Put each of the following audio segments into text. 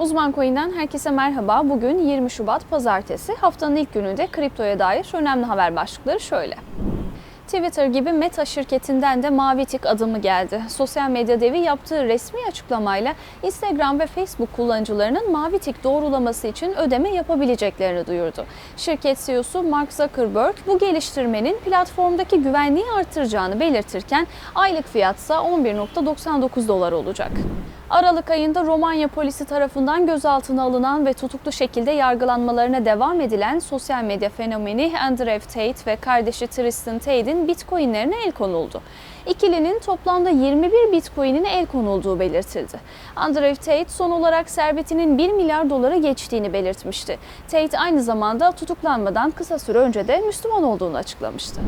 Uzman Coin'den herkese merhaba. Bugün 20 Şubat Pazartesi. Haftanın ilk gününde kriptoya dair önemli haber başlıkları şöyle. Twitter gibi Meta şirketinden de mavi tik adımı geldi. Sosyal medya devi yaptığı resmi açıklamayla Instagram ve Facebook kullanıcılarının mavi tik doğrulaması için ödeme yapabileceklerini duyurdu. Şirket CEO'su Mark Zuckerberg bu geliştirmenin platformdaki güvenliği artıracağını belirtirken aylık fiyatsa 11.99 dolar olacak. Aralık ayında Romanya polisi tarafından gözaltına alınan ve tutuklu şekilde yargılanmalarına devam edilen sosyal medya fenomeni Andrew Tate ve kardeşi Tristan Tate'in bitcoinlerine el konuldu. İkilinin toplamda 21 bitcoin'ine el konulduğu belirtildi. Andrew Tate son olarak servetinin 1 milyar dolara geçtiğini belirtmişti. Tate aynı zamanda tutuklanmadan kısa süre önce de Müslüman olduğunu açıklamıştı.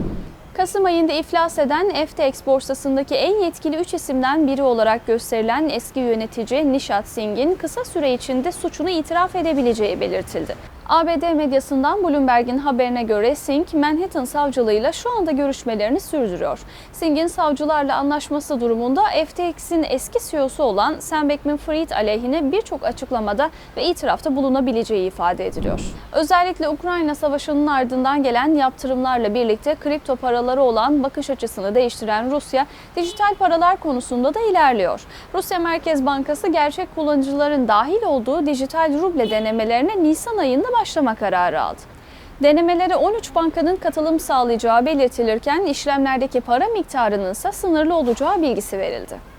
Kasım ayında iflas eden FTX borsasındaki en yetkili 3 isimden biri olarak gösterilen eski yönetici Nishat Singh'in kısa süre içinde suçunu itiraf edebileceği belirtildi. ABD medyasından Bloomberg'in haberine göre Singh, Manhattan savcılığıyla şu anda görüşmelerini sürdürüyor. Singh'in savcılarla anlaşması durumunda FTX'in eski CEO'su olan Sam Bankman-Fried aleyhine birçok açıklamada ve itirafta bulunabileceği ifade ediliyor. Özellikle Ukrayna Savaşı'nın ardından gelen yaptırımlarla birlikte kripto paraları olan bakış açısını değiştiren Rusya, dijital paralar konusunda da ilerliyor. Rusya Merkez Bankası gerçek kullanıcıların dahil olduğu dijital ruble denemelerine Nisan ayında başlama kararı aldı. Denemelere 13 bankanın katılım sağlayacağı belirtilirken işlemlerdeki para miktarının ise sınırlı olacağı bilgisi verildi.